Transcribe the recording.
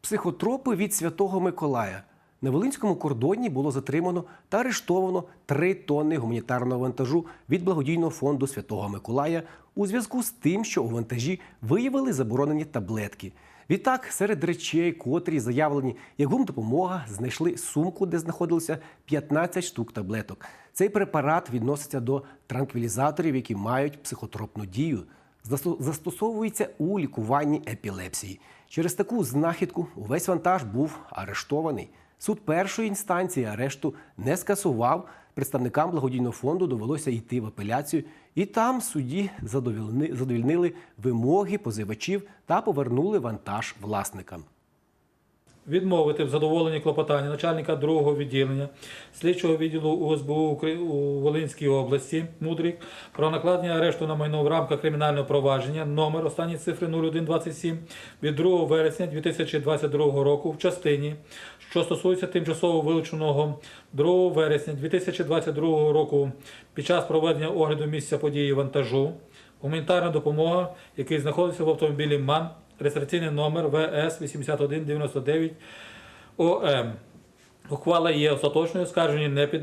Психотропи від Святого Миколая. На Волинському кордоні було затримано та арештовано 3 тонни гуманітарного вантажу від благодійного фонду Святого Миколая у зв'язку з тим, що у вантажі виявили заборонені таблетки. Відтак, серед речей, котрі заявлені як гумдопомога, знайшли сумку, де знаходилося 15 штук таблеток. Цей препарат відноситься до транквілізаторів, які мають психотропну дію. Засто- Застосовується у лікуванні епілепсії. Через таку знахідку увесь вантаж був арештований. Суд першої інстанції арешту не скасував. Представникам благодійного фонду довелося йти в апеляцію, і там судді задовільнили вимоги позивачів та повернули вантаж власникам. Відмовити в задоволенні клопотання начальника другого відділення слідчого відділу УСБУ у Волинській області Мудрик про накладення арешту на майно в рамках кримінального провадження номер останні цифри 0127 від 2 вересня 2022 року в частині, що стосується тимчасово вилученого 2 вересня 2022 року під час проведення огляду місця події вантажу. Гуманітарна допомога, який знаходиться в автомобілі МАН, реєстраційний номер ВС 8199 ОМ. Ухвала є остаточною, скаржені не під